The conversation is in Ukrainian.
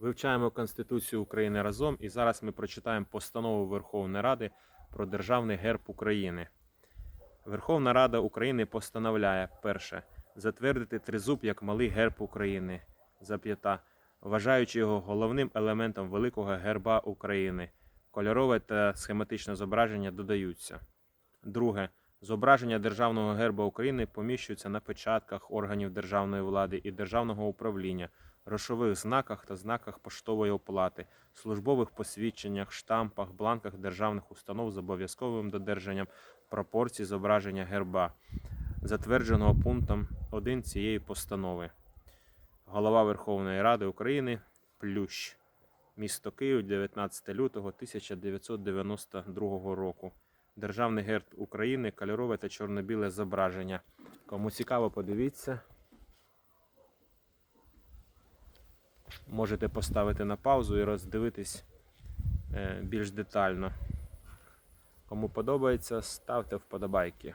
Вивчаємо Конституцію України разом і зараз ми прочитаємо постанову Верховної Ради про Державний герб України. Верховна Рада України постановляє перше затвердити тризуб як малий герб України, зап'ята, вважаючи його головним елементом великого герба України. Кольорове та схематичне зображення додаються. Друге. Зображення Державного герба України поміщується на печатках органів державної влади і державного управління, грошових знаках та знаках поштової оплати, службових посвідченнях, штампах, бланках державних установ з обов'язковим додержанням пропорцій зображення герба, затвердженого пунктом 1 цієї постанови. Голова Верховної Ради України Плющ. Місто Київ, 19 лютого 1992 року. Державний герб України, кольорове та чорно-біле зображення. Кому цікаво, подивіться. Можете поставити на паузу і роздивитись е, більш детально. Кому подобається, ставте вподобайки.